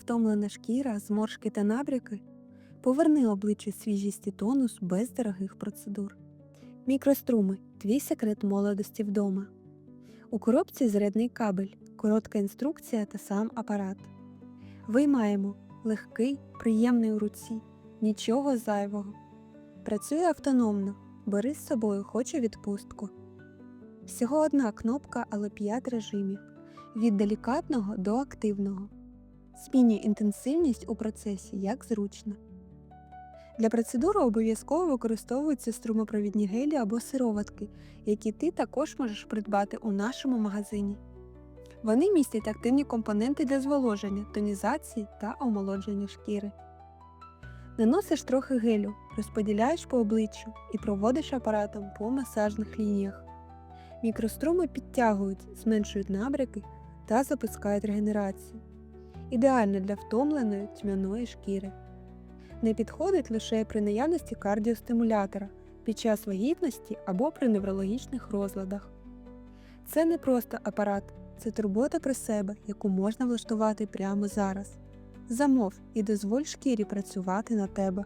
втомлена шкіра, зморшки та набряки, поверни обличчю свіжість і тонус без дорогих процедур. Мікроструми твій секрет молодості вдома. У коробці зарядний кабель, коротка інструкція та сам апарат. Виймаємо легкий, приємний у руці, нічого зайвого. Працює автономно, бери з собою хоч у відпустку. Всього одна кнопка, але 5 режимів від делікатного до активного. Змінюй інтенсивність у процесі як зручно. Для процедури обов'язково використовуються струмопровідні гелі або сироватки, які ти також можеш придбати у нашому магазині. Вони містять активні компоненти для зволоження, тонізації та омолодження шкіри. Наносиш трохи гелю, розподіляєш по обличчю і проводиш апаратом по масажних лініях. Мікроструми підтягують, зменшують набряки та запускають регенерацію. Ідеально для втомленої тьмяної шкіри. Не підходить лише при наявності кардіостимулятора під час вагітності або при неврологічних розладах. Це не просто апарат, це турбота про себе, яку можна влаштувати прямо зараз. Замов і дозволь шкірі працювати на тебе.